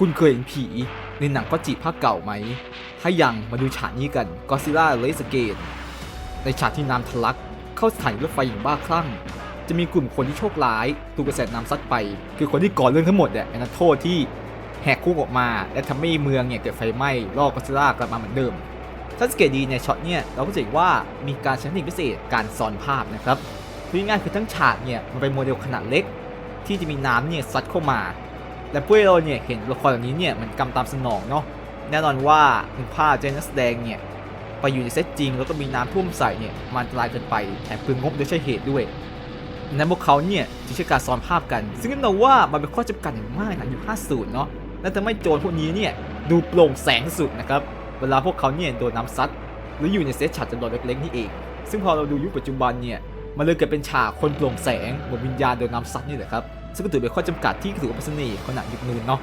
คุณเคยเห็นผีในหนังก็จิภาคเก่าไหม ถ้ายังมาดูฉากนี้กัน Godzilla r a c e Again ในฉากที่น้ำทะลักเข้าสถานีรถไฟอย่างบ้าคลั่ง จะมีกลุ่มคนที่โชคร้ายถูกกระแสน้ำซัดไป คือคนที่ก่อเรื่องทั้งหมดเนี่ยนักโทษที่แหกคุกออกมา และทำให้เมืองเนี่ยเกิดไฟไหม้ล่อกอซิล่ากลับมาเหมือนเดิม ถ้าสังเกตดีในช็อตเนี่ยเราก็จะเห็นว่ามีการใช้เทคนิคพิเศษการซ้อนภาพนะครับพูดง่ายคือทั้งฉากเนี่ยมันเป็นโมเดลขนาดเล็ก ที่จะมีน้ำเนี่ยซัดเข้ามา และพวกเราเนี่ยเห็นละครเหล่านี้เนี่ยมันกำตามสนองเนาะแน่นอนว่าหนึ่งภาเจนนักแสดงเนี่ยไปอยู่ในเซตจริงแล้วก็มีน้ำท่วมใส่เนี่ยมันอันตรายเกินไปแถมเปลืองงบโดยใช่เหตุด้วยดังนั้นพวกเขาเนี่ยจึงใช้การซ้อนภาพกัน ซึ่งแน่นอนว่ามันเป็นข้อจำกัดอย่างมากนะอยู่50เนาะและทำให้โจรพวกนี้เนี่ยดูโปร่งแสงสุดนะครับเวลาพวกเขาเนี่ยโดนน้ำซัดหรืออยู่ในเซตฉากจำลองเล็กๆนี่เอง ซึ่งพอเราดูยุคปัจจุบันเนี่ย มันเลยเกิดเป็นฉากคนโปร่งแสงเหมือนวิญญาณโดนน้ำซัดนี่แหละครับซึ่งก็ถือเป็นข้อจำกัดที่ถือว่าเป็นเสน่ห์ของหนังยุคนู้นเนาะ